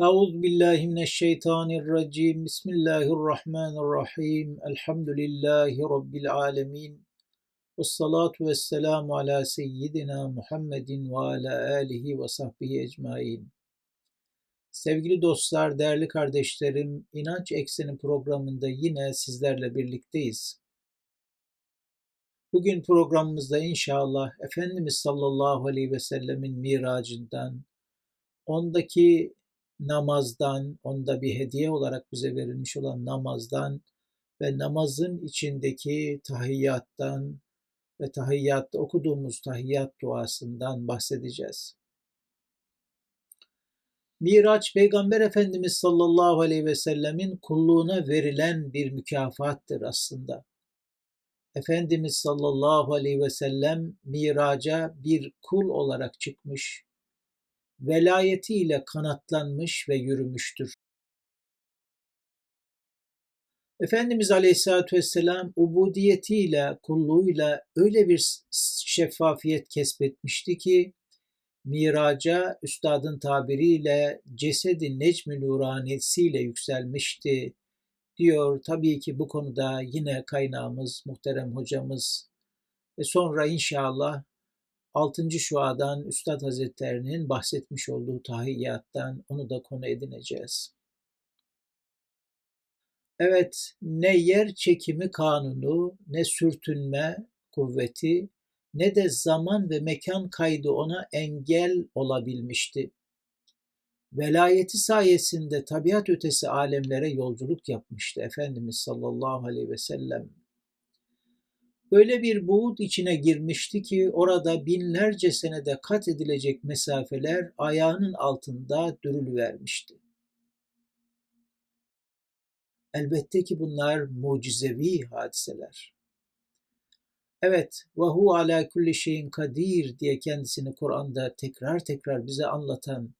Euzu billahi mineşşeytanirracim. Bismillahirrahmanirrahim. Elhamdülillahi rabbil alamin. Ves salatu vesselamu ala seyyidina Muhammedin ve ala alihi ve sahbihi ecmaîn. Sevgili dostlar, değerli kardeşlerim, İnanç Ekseni programında yine sizlerle birlikteyiz. Bugün programımızda inşallah Efendimiz sallallahu aleyhi ve sellemin miracından, ondaki namazdan, onda bir hediye olarak bize verilmiş olan namazdan ve namazın içindeki tahiyyattan ve tahiyyatta okuduğumuz tahiyyat duasından bahsedeceğiz. Miraç Peygamber Efendimiz sallallahu aleyhi ve sellemin kulluğuna verilen bir mükafattır aslında. Efendimiz sallallahu aleyhi ve sellem miraca bir kul olarak çıkmış, velayetiyle kanatlanmış ve yürümüştür. Efendimiz Aleyhisselatü Vesselam ubudiyetiyle, kulluğuyla öyle bir şeffafiyet kesbetmişti ki, miraca üstadın tabiriyle cesedi necmi nuranesiyle yükselmişti diyor. Tabii ki bu konuda yine kaynağımız, muhterem hocamız ve sonra inşallah 6. şuadan Üstad Hazretlerinin bahsetmiş olduğu tahiyyattan onu da konu edineceğiz. Evet, ne yer çekimi kanunu, ne sürtünme kuvveti, ne de zaman ve mekan kaydı ona engel olabilmişti. Velayeti sayesinde tabiat ötesi alemlere yolculuk yapmıştı Efendimiz sallallahu aleyhi ve sellem. Öyle bir buğut içine girmişti ki orada binlerce senede kat edilecek mesafeler ayağının altında dürülüvermişti. Elbette ki bunlar mucizevi hadiseler. Evet, ve hu ala kulli şeyin kadir diye kendisini Kur'an'da tekrar tekrar bize anlatan,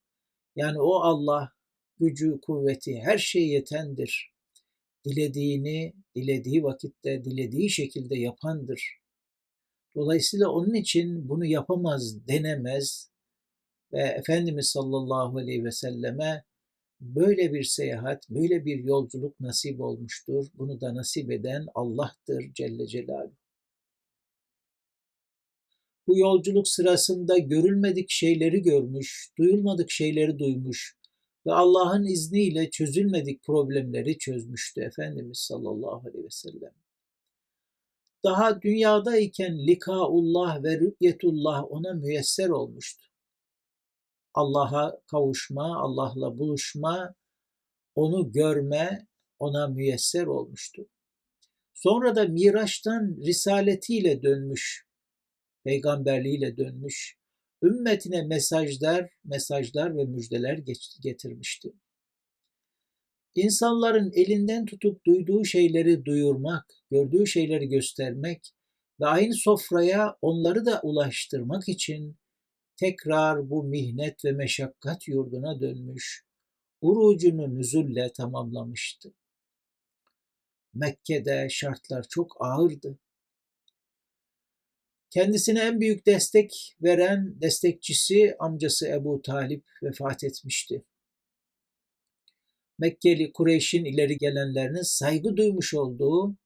yani o Allah gücü, kuvveti, her şeye yetendir dilediğini dilediği vakitte, dilediği şekilde yapandır. Dolayısıyla onun için bunu yapamaz, denemez ve Efendimiz sallallahu aleyhi ve selleme böyle bir seyahat, böyle bir yolculuk nasip olmuştur. Bunu da nasip eden Allah'tır Celle Celaluhu. Bu yolculuk sırasında görülmedik şeyleri görmüş, duyulmadık şeyleri duymuş, ve Allah'ın izniyle çözülmedik problemleri çözmüştü Efendimiz sallallahu aleyhi ve sellem. Daha dünyadayken likaullah ve rü'yetullah ona müyesser olmuştu. Allah'a kavuşma, Allah'la buluşma, onu görme ona müyesser olmuştu. Sonra da Miraç'tan risaletiyle dönmüş, peygamberliğiyle dönmüş, ümmetine mesajlar, mesajlar ve müjdeler getirmişti. İnsanların elinden tutup duyduğu şeyleri duyurmak, gördüğü şeyleri göstermek ve aynı sofraya onları da ulaştırmak için tekrar bu mihnet ve meşakkat yurduna dönmüş, urucunu nüzulle tamamlamıştı. Mekke'de şartlar çok ağırdı. Kendisine en büyük destek veren destekçisi amcası Ebu Talip vefat etmişti. Mekkeli Kureyş'in ileri gelenlerinin saygı duymuş olduğu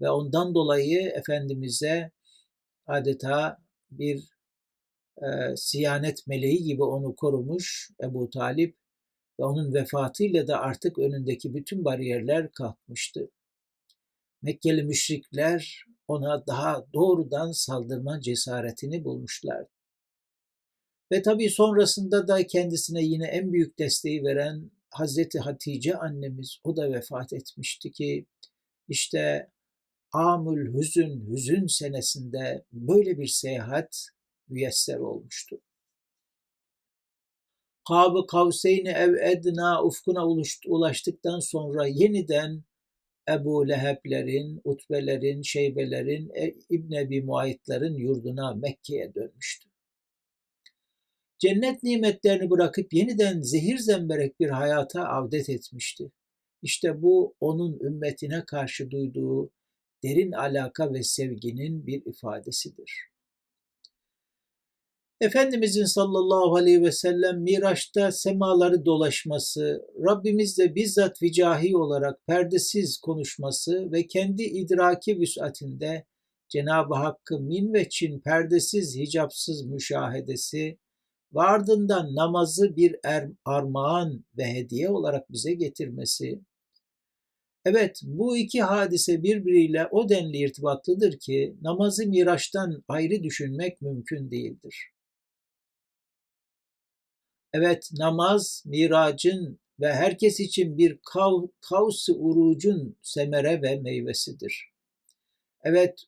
ve ondan dolayı Efendimiz'e adeta bir e, siyanet meleği gibi onu korumuş Ebu Talip ve onun vefatıyla da artık önündeki bütün bariyerler kalkmıştı. Mekkeli müşrikler ona daha doğrudan saldırma cesaretini bulmuşlardı. Ve tabii sonrasında da kendisine yine en büyük desteği veren Hazreti Hatice annemiz o da vefat etmişti ki işte Amül Hüzün, Hüzün senesinde böyle bir seyahat müyesser olmuştu. Kab-ı Kavseyn ev edna ufkuna ulaştıktan sonra yeniden Ebu Leheb'lerin, Utbelerin, Şeybelerin, e, İbn Ebi Muayitlerin yurduna Mekke'ye dönmüştü. Cennet nimetlerini bırakıp yeniden zehir zemberek bir hayata avdet etmişti. İşte bu onun ümmetine karşı duyduğu derin alaka ve sevginin bir ifadesidir. Efendimizin sallallahu aleyhi ve sellem Miraç'ta semaları dolaşması, Rabbimizle bizzat vicahi olarak perdesiz konuşması ve kendi idraki vüsatinde Cenab-ı Hakk'ı min ve çin perdesiz, hicapsız müşahedesi ve ardından namazı bir er, armağan ve hediye olarak bize getirmesi. Evet, bu iki hadise birbiriyle o denli irtibatlıdır ki namazı Miraç'tan ayrı düşünmek mümkün değildir. Evet namaz miracın ve herkes için bir kav, kavs-ı urucun semere ve meyvesidir. Evet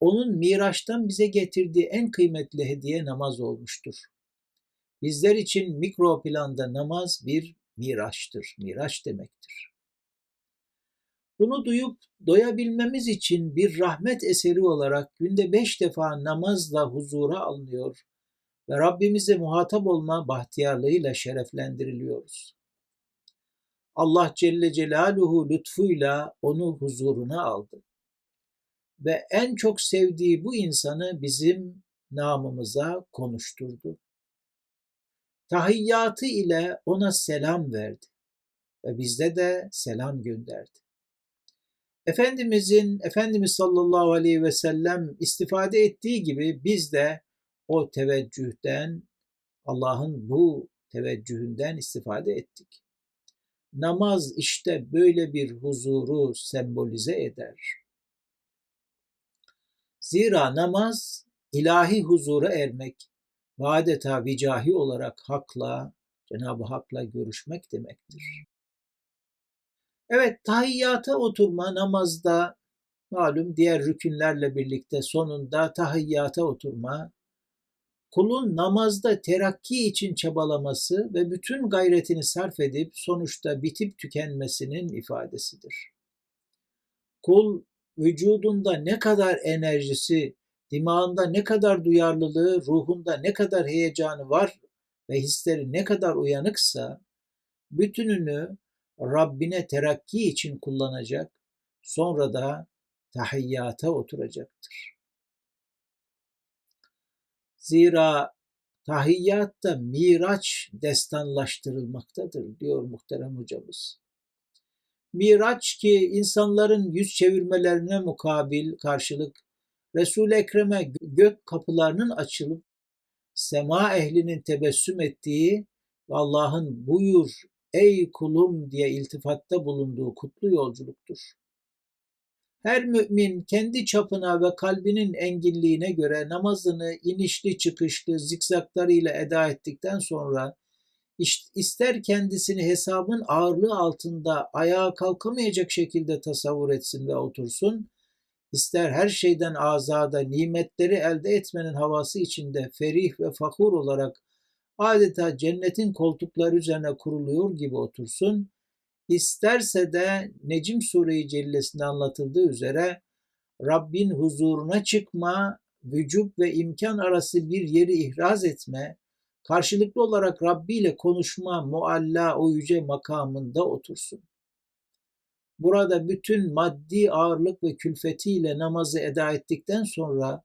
onun Miraç'tan bize getirdiği en kıymetli hediye namaz olmuştur. Bizler için mikro planda namaz bir miraçtır, miraç demektir. Bunu duyup doyabilmemiz için bir rahmet eseri olarak günde beş defa namazla huzura alınıyor ve Rabbimize muhatap olma bahtiyarlığıyla şereflendiriliyoruz. Allah Celle Celaluhu lütfuyla onu huzuruna aldı. Ve en çok sevdiği bu insanı bizim namımıza konuşturdu. Tahiyyatı ile ona selam verdi ve bizde de selam gönderdi. Efendimizin, Efendimiz sallallahu aleyhi ve sellem istifade ettiği gibi biz de o teveccühten, Allah'ın bu teveccühünden istifade ettik. Namaz işte böyle bir huzuru sembolize eder. Zira namaz ilahi huzura ermek ve adeta vicahi olarak hakla, Cenab-ı Hak'la görüşmek demektir. Evet, tahiyyata oturma namazda malum diğer rükünlerle birlikte sonunda tahiyyata oturma kulun namazda terakki için çabalaması ve bütün gayretini sarf edip sonuçta bitip tükenmesinin ifadesidir. Kul vücudunda ne kadar enerjisi, dimağında ne kadar duyarlılığı, ruhunda ne kadar heyecanı var ve hisleri ne kadar uyanıksa bütününü Rabbine terakki için kullanacak, sonra da tahiyyata oturacaktır. Zira tahiyyat da miraç destanlaştırılmaktadır diyor muhterem hocamız. Miraç ki insanların yüz çevirmelerine mukabil karşılık Resul-i Ekrem'e gök kapılarının açılıp sema ehlinin tebessüm ettiği ve Allah'ın buyur ey kulum diye iltifatta bulunduğu kutlu yolculuktur. Her mümin kendi çapına ve kalbinin enginliğine göre namazını inişli çıkışlı zikzaklarıyla eda ettikten sonra ister kendisini hesabın ağırlığı altında ayağa kalkamayacak şekilde tasavvur etsin ve otursun, ister her şeyden azada nimetleri elde etmenin havası içinde ferih ve fakur olarak adeta cennetin koltukları üzerine kuruluyor gibi otursun, İsterse de Necim Sure-i Cellesi'nde anlatıldığı üzere Rabbin huzuruna çıkma, vücub ve imkan arası bir yeri ihraz etme, karşılıklı olarak Rabbi ile konuşma mualla o yüce makamında otursun. Burada bütün maddi ağırlık ve külfetiyle namazı eda ettikten sonra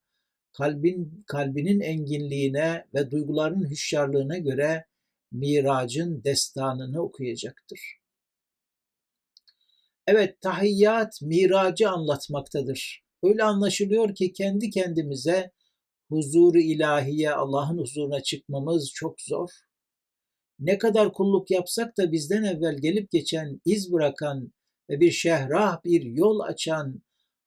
kalbin kalbinin enginliğine ve duyguların hüşyarlığına göre miracın destanını okuyacaktır. Evet, tahiyyat miracı anlatmaktadır. Öyle anlaşılıyor ki kendi kendimize huzuru ilahiye, Allah'ın huzuruna çıkmamız çok zor. Ne kadar kulluk yapsak da bizden evvel gelip geçen, iz bırakan ve bir şehrah, bir yol açan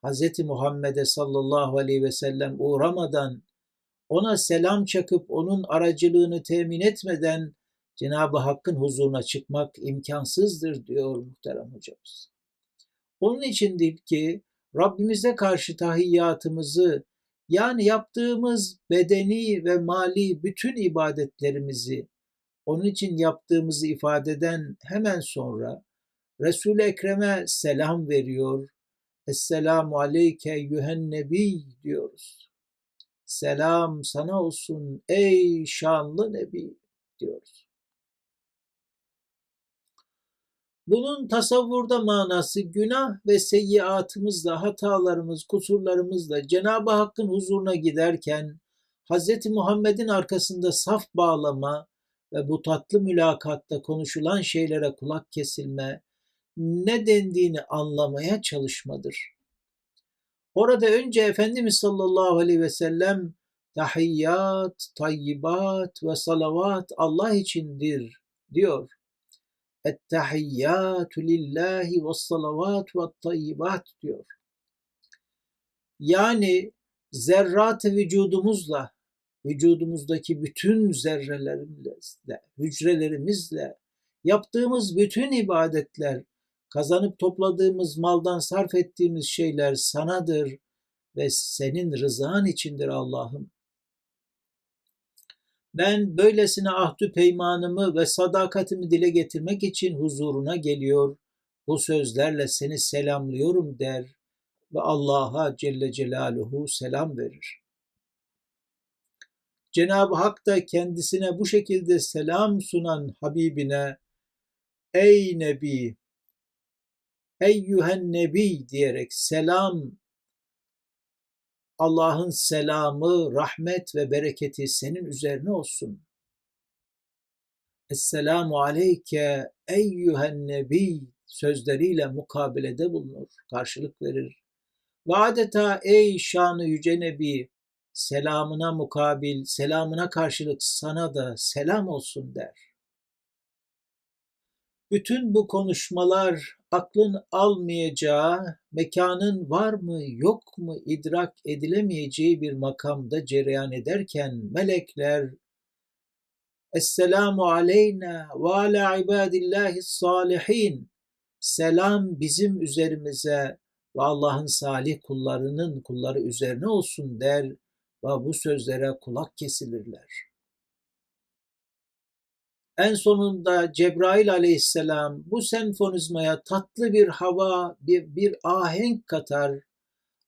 Hz. Muhammed'e sallallahu aleyhi ve sellem uğramadan, ona selam çakıp onun aracılığını temin etmeden Cenab-ı Hakk'ın huzuruna çıkmak imkansızdır diyor muhterem hocamız. Onun içindir ki Rabbimize karşı tahiyyatımızı yani yaptığımız bedeni ve mali bütün ibadetlerimizi onun için yaptığımızı ifadeden hemen sonra Resul-i Ekrem'e selam veriyor. Esselamu aleyke yühen nebi diyoruz. Selam sana olsun ey şanlı nebi diyoruz. Bunun tasavvurda manası günah ve seyyiatımızla, hatalarımız, kusurlarımızla Cenab-ı Hakk'ın huzuruna giderken Hz. Muhammed'in arkasında saf bağlama ve bu tatlı mülakatta konuşulan şeylere kulak kesilme, ne dendiğini anlamaya çalışmadır. Orada önce Efendimiz sallallahu aleyhi ve sellem tahiyyat, tayyibat ve salavat Allah içindir diyor. Ettehiyyatü lillahi ve salavat ve tayyibat diyor. Yani zerrat-ı vücudumuzla, vücudumuzdaki bütün zerrelerimizle, hücrelerimizle, yaptığımız bütün ibadetler, kazanıp topladığımız maldan sarf ettiğimiz şeyler sanadır ve senin rızan içindir Allah'ım. Ben böylesine ahdü peymanımı ve sadakatimi dile getirmek için huzuruna geliyor, bu sözlerle seni selamlıyorum der ve Allah'a Celle Celaluhu selam verir. Cenab-ı Hak da kendisine bu şekilde selam sunan Habibine Ey Nebi, Eyyühen Nebi diyerek selam Allah'ın selamı, rahmet ve bereketi senin üzerine olsun. Esselamu aleyke eyyühen nebi sözleriyle mukabelede bulunur, karşılık verir. Ve adeta ey şanı yüce nebi selamına mukabil, selamına karşılık sana da selam olsun der. Bütün bu konuşmalar aklın almayacağı, mekanın var mı yok mu idrak edilemeyeceği bir makamda cereyan ederken melekler Esselamu aleyna ve ala ibadillahi salihin Selam bizim üzerimize ve Allah'ın salih kullarının kulları üzerine olsun der ve bu sözlere kulak kesilirler. En sonunda Cebrail aleyhisselam bu senfonizmaya tatlı bir hava, bir, bir ahenk katar,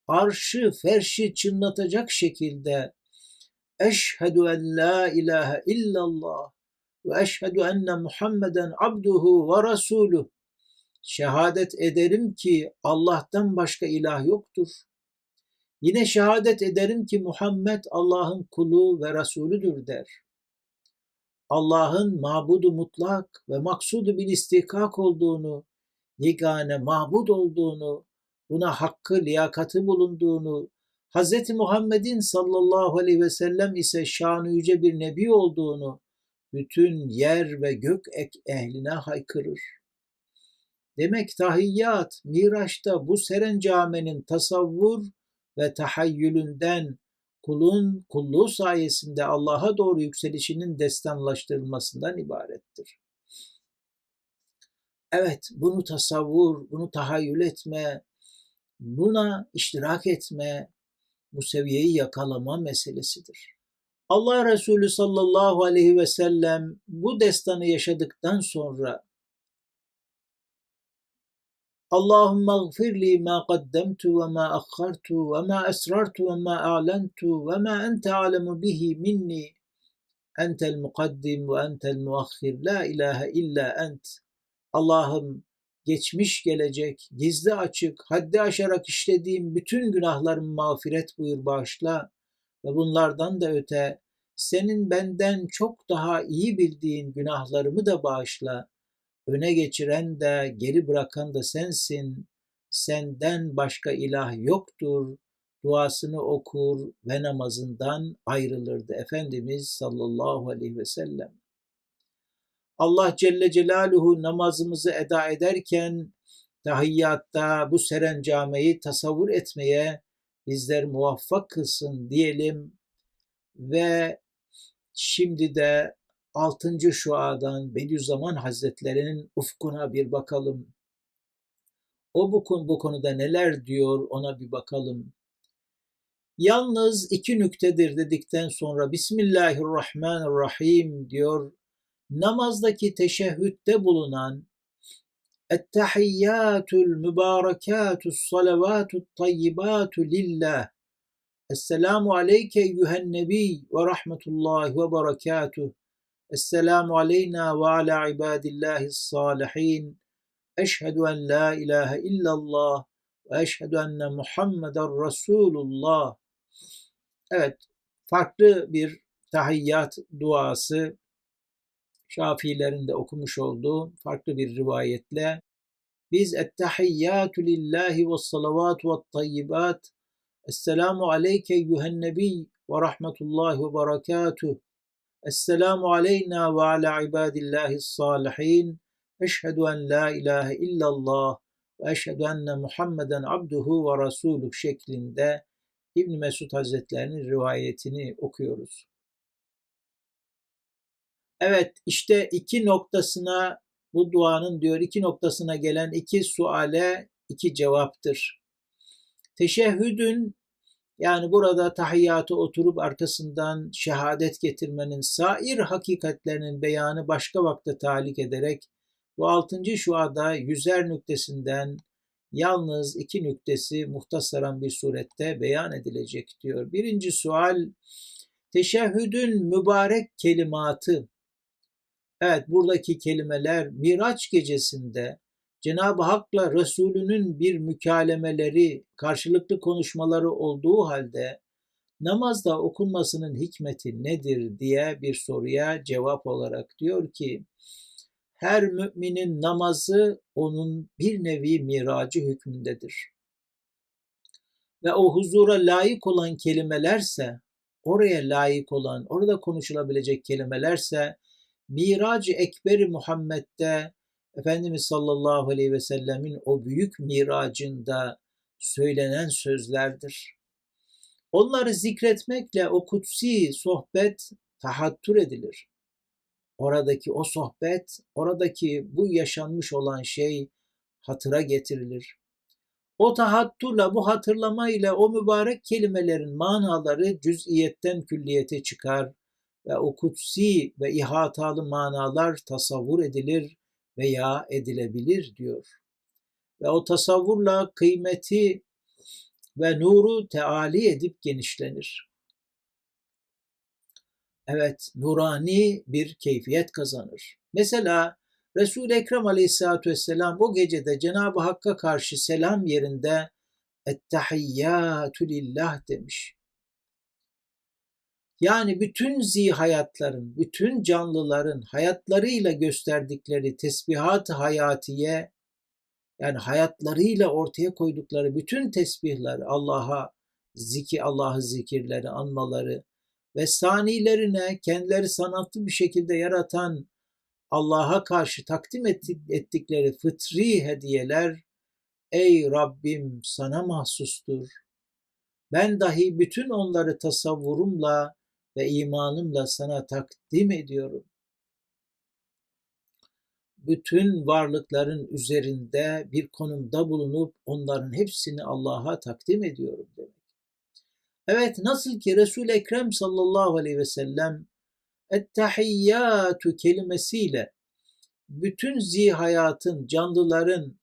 arşı, ferşi çınlatacak şekilde Eşhedü en la ilahe illallah ve eşhedü enne Muhammeden abduhu ve rasuluh. Şehadet ederim ki Allah'tan başka ilah yoktur. Yine şehadet ederim ki Muhammed Allah'ın kulu ve Resulüdür der.'' Allah'ın mabudu mutlak ve maksudu bil istikak olduğunu, yegane mabud olduğunu, buna hakkı, liyakati bulunduğunu, Hz. Muhammed'in sallallahu aleyhi ve sellem ise şanı yüce bir nebi olduğunu bütün yer ve gök ehline haykırır. Demek tahiyyat, Miraç'ta bu serencamenin tasavvur ve tahayyülünden kulun kulluğu sayesinde Allah'a doğru yükselişinin destanlaştırılmasından ibarettir. Evet, bunu tasavvur, bunu tahayyül etme, buna iştirak etme, bu seviyeyi yakalama meselesidir. Allah Resulü sallallahu aleyhi ve sellem bu destanı yaşadıktan sonra Allahümme gfirli ma qaddemtu ve ma akhartu ve ma esrartu ve ma a'lentu ve ma ente alemu bihi minni. Entel mukaddim ve entel muakhir. La ilahe illa ent. Allah'ım geçmiş gelecek gizli açık haddi aşarak işlediğim bütün günahlarımı mağfiret buyur bağışla. Ve bunlardan da öte senin benden çok daha iyi bildiğin günahlarımı da bağışla öne geçiren de geri bırakan da sensin. Senden başka ilah yoktur. Duasını okur ve namazından ayrılırdı Efendimiz sallallahu aleyhi ve sellem. Allah Celle Celaluhu namazımızı eda ederken tahiyyatta bu serencameyi tasavvur etmeye bizler muvaffak kılsın diyelim ve şimdi de 6. şuadan Bediüzzaman Hazretlerinin ufkuna bir bakalım. O bu, bu konuda neler diyor ona bir bakalım. Yalnız iki nüktedir dedikten sonra Bismillahirrahmanirrahim diyor. Namazdaki teşehhütte bulunan Ettehiyyatul mübarekatü salavatü tayyibatu lillah. Esselamu aleyke eyyühen nebi ve rahmetullahi ve berekatuh. Esselamu aleyna ve ala ibadillahi salihin. Eşhedü en la ilahe illallah ve eşhedü enne Muhammeden Resulullah. Evet, farklı bir tahiyyat duası Şafiilerin de okumuş olduğu farklı bir rivayetle biz ettehiyyatü lillahi ve salavatu ve tayyibat Esselamu aleyke eyyühen ve rahmetullahi ve berekatuh Esselamu aleyna ve ala ibadillahi salihin Eşhedü en la ilahe illallah ve eşhedü enne Muhammeden abduhu ve rasuluh şeklinde İbn Mesud Hazretlerinin rivayetini okuyoruz. Evet işte iki noktasına bu duanın diyor iki noktasına gelen iki suale iki cevaptır. Teşehhüdün yani burada tahiyyatı oturup arkasından şehadet getirmenin sair hakikatlerinin beyanı başka vakte talik ederek bu altıncı şuada yüzer nüktesinden yalnız iki nüktesi muhtasaran bir surette beyan edilecek diyor. Birinci sual teşehhüdün mübarek kelimatı Evet buradaki kelimeler Miraç gecesinde Cenab-ı Hak'la Resulünün bir mükalemeleri, karşılıklı konuşmaları olduğu halde namazda okunmasının hikmeti nedir diye bir soruya cevap olarak diyor ki her müminin namazı onun bir nevi miracı hükmündedir. Ve o huzura layık olan kelimelerse, oraya layık olan, orada konuşulabilecek kelimelerse Mirac-ı Ekber-i Muhammed'de Efendimiz sallallahu aleyhi ve sellemin o büyük miracında söylenen sözlerdir. Onları zikretmekle o kutsi sohbet tahattür edilir. Oradaki o sohbet, oradaki bu yaşanmış olan şey hatıra getirilir. O tahattürle, bu hatırlama ile o mübarek kelimelerin manaları cüz'iyetten külliyete çıkar ve o kutsi ve ihatalı manalar tasavvur edilir veya edilebilir diyor. Ve o tasavvurla kıymeti ve nuru teali edip genişlenir. Evet, nurani bir keyfiyet kazanır. Mesela Resul-i Ekrem aleyhissalatü vesselam o gecede Cenab-ı Hakk'a karşı selam yerinde Ettehiyyatü lillah demiş. Yani bütün zihayatların, bütün canlıların hayatlarıyla gösterdikleri tesbihat hayatiye yani hayatlarıyla ortaya koydukları bütün tesbihler Allah'a ziki Allah'ı zikirleri, anmaları ve sanilerine kendileri sanatlı bir şekilde yaratan Allah'a karşı takdim ettikleri fıtri hediyeler ey Rabbim sana mahsustur. Ben dahi bütün onları tasavvurumla ve imanımla sana takdim ediyorum. Bütün varlıkların üzerinde bir konumda bulunup onların hepsini Allah'a takdim ediyorum demek. Evet nasıl ki Resul-i Ekrem sallallahu aleyhi ve sellem ettehiyyatü kelimesiyle bütün zihayatın, canlıların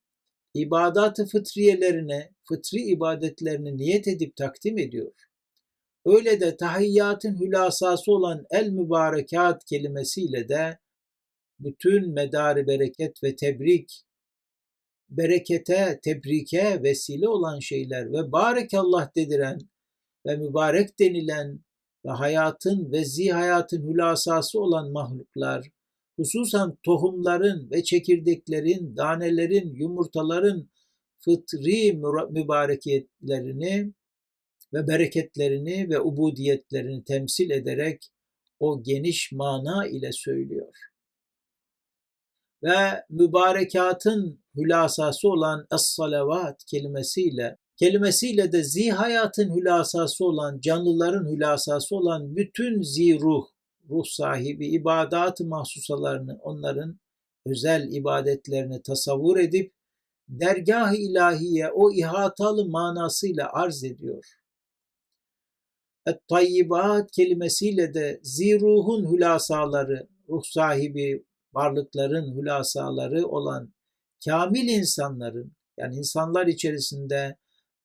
ibadat-ı fıtriyelerine, fıtri ibadetlerini niyet edip takdim ediyor. Öyle de tahiyyatın hülasası olan el mübarekat kelimesiyle de bütün medari bereket ve tebrik, berekete, tebrike vesile olan şeyler ve barekallah dediren ve mübarek denilen ve hayatın ve zihayatın hülasası olan mahluklar, hususan tohumların ve çekirdeklerin, danelerin, yumurtaların fıtri mübarekiyetlerini ve bereketlerini ve ubudiyetlerini temsil ederek o geniş mana ile söylüyor. Ve mübarekatın hülasası olan es-salavat kelimesiyle kelimesiyle de zihayatın hülasası olan, canlıların hülasası olan bütün ziruh, ruh sahibi ibadat-ı mahsusalarını, onların özel ibadetlerini tasavvur edip dergah-ı ilahiye o ihatalı manasıyla arz ediyor. Et-tayyibat kelimesiyle de ziruhun hülasaları, ruh sahibi varlıkların hülasaları olan kamil insanların, yani insanlar içerisinde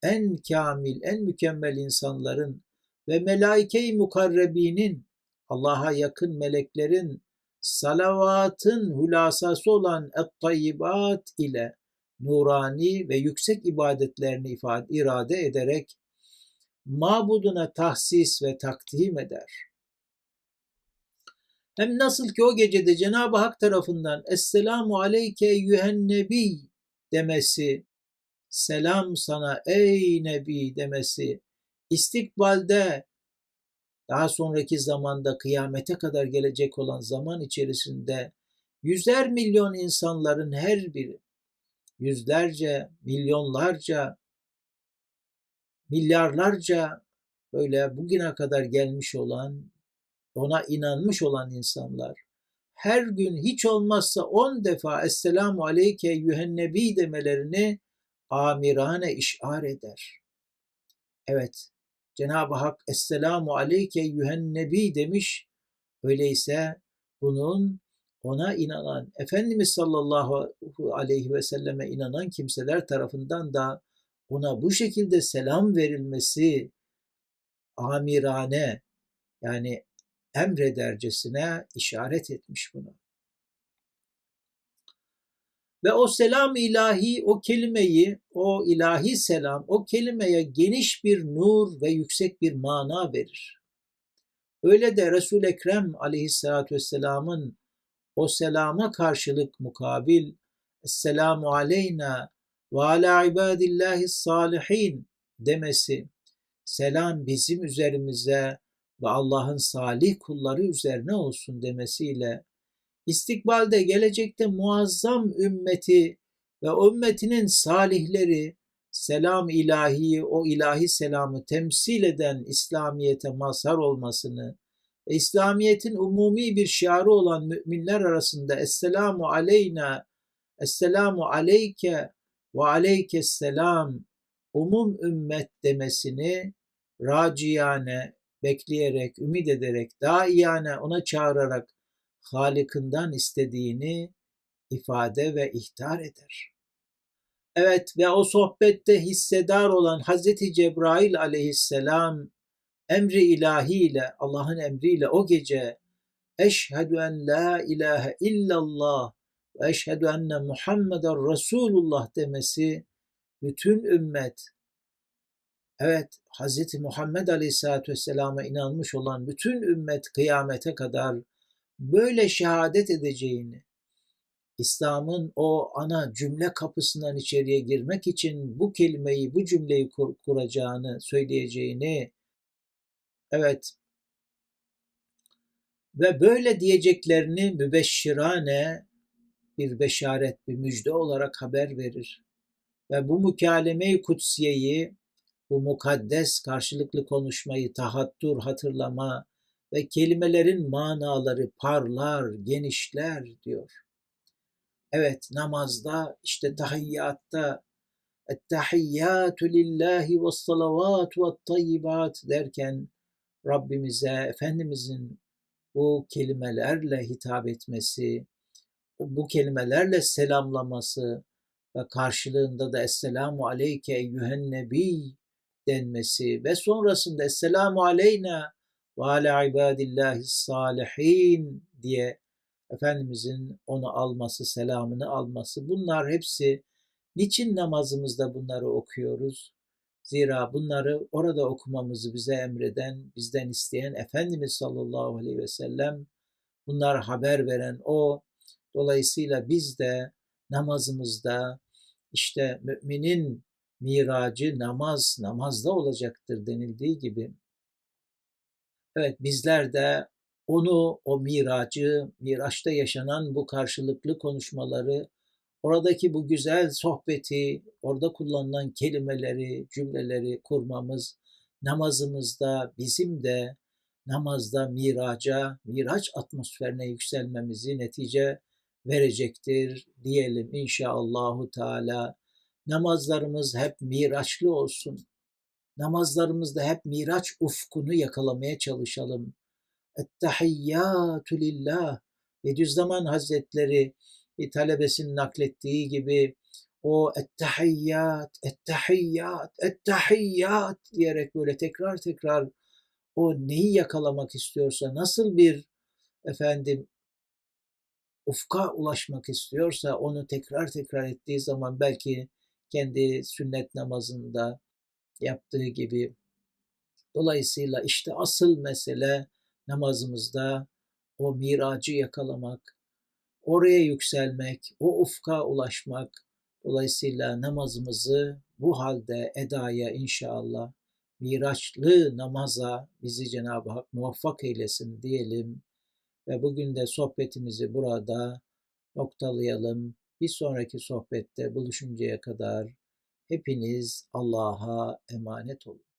en kamil, en mükemmel insanların ve melaike-i mukarrebinin, Allah'a yakın meleklerin salavatın hülasası olan et-tayyibat ile nurani ve yüksek ibadetlerini ifade, irade ederek mabuduna tahsis ve takdim eder. Hem nasıl ki o gecede Cenab-ı Hak tarafından Esselamu aleyke eyyühen nebi demesi, selam sana ey nebi demesi, istikbalde daha sonraki zamanda kıyamete kadar gelecek olan zaman içerisinde yüzer milyon insanların her biri, yüzlerce, milyonlarca, milyarlarca böyle bugüne kadar gelmiş olan, ona inanmış olan insanlar her gün hiç olmazsa on defa Esselamu Aleyke Yühennebi demelerini amirane işar eder. Evet, Cenab-ı Hak Esselamu Aleyke Yühennebi demiş. Öyleyse bunun ona inanan, Efendimiz sallallahu aleyhi ve selleme inanan kimseler tarafından da ona bu şekilde selam verilmesi amirane yani emredercesine işaret etmiş bunu. Ve o selam ilahi, o kelimeyi, o ilahi selam, o kelimeye geniş bir nur ve yüksek bir mana verir. Öyle de Resul-i Ekrem aleyhissalatü vesselamın o selama karşılık mukabil Esselamu aleyna ve ala ibadillahi salihin demesi, selam bizim üzerimize ve Allah'ın salih kulları üzerine olsun demesiyle istikbalde gelecekte muazzam ümmeti ve ümmetinin salihleri selam ilahi, o ilahi selamı temsil eden İslamiyet'e mazhar olmasını ve İslamiyet'in umumi bir şiarı olan müminler arasında Esselamu aleyna, Esselamu aleyke ve aleykesselam umum ümmet demesini raciyane, bekleyerek, ümit ederek, daha iyane ona çağırarak Halik'inden istediğini ifade ve ihtar eder. Evet ve o sohbette hissedar olan Hazreti Cebrail aleyhisselam emri ilahiyle, Allah'ın emriyle o gece Eşhedü en la ilahe illallah ve eşhedü enne Muhammeden Resulullah demesi bütün ümmet evet Hz. Muhammed Aleyhisselatü Vesselam'a inanmış olan bütün ümmet kıyamete kadar böyle şehadet edeceğini, İslam'ın o ana cümle kapısından içeriye girmek için bu kelimeyi, bu cümleyi kur, kuracağını, söyleyeceğini, evet, ve böyle diyeceklerini mübeşşirane bir beşaret, bir müjde olarak haber verir. Ve bu mükalemeyi kutsiyeyi, bu mukaddes karşılıklı konuşmayı tahattur, hatırlama, ve kelimelerin manaları parlar, genişler diyor. Evet namazda işte tahiyyatta Ettehiyyatü lillahi ve salavatu ve tayyibat derken Rabbimize, Efendimizin bu kelimelerle hitap etmesi, bu kelimelerle selamlaması ve karşılığında da Esselamu aleyke eyyühen nebi denmesi ve sonrasında Esselamu aleyna ve ala ibadillahi salihin diye Efendimizin onu alması, selamını alması bunlar hepsi niçin namazımızda bunları okuyoruz? Zira bunları orada okumamızı bize emreden, bizden isteyen Efendimiz sallallahu aleyhi ve sellem bunlar haber veren o. Dolayısıyla biz de namazımızda işte müminin miracı namaz, namazda olacaktır denildiği gibi Evet bizler de onu, o miracı, miraçta yaşanan bu karşılıklı konuşmaları, oradaki bu güzel sohbeti, orada kullanılan kelimeleri, cümleleri kurmamız, namazımızda bizim de namazda miraca, miraç atmosferine yükselmemizi netice verecektir diyelim inşallahü teala. Namazlarımız hep miraçlı olsun namazlarımızda hep miraç ufkunu yakalamaya çalışalım. Ettehiyyatü lillah. Bediüzzaman Hazretleri bir talebesinin naklettiği gibi o ettehiyyat, ettehiyyat, ettehiyyat diyerek böyle tekrar tekrar o neyi yakalamak istiyorsa, nasıl bir efendim ufka ulaşmak istiyorsa onu tekrar tekrar ettiği zaman belki kendi sünnet namazında yaptığı gibi Dolayısıyla işte asıl mesele namazımızda o miracı yakalamak, oraya yükselmek, o ufka ulaşmak. Dolayısıyla namazımızı bu halde edaya inşallah miraçlı namaza bizi Cenab-ı Hak muvaffak eylesin diyelim. Ve bugün de sohbetimizi burada noktalayalım. Bir sonraki sohbette buluşuncaya kadar hepiniz Allah'a emanet olun.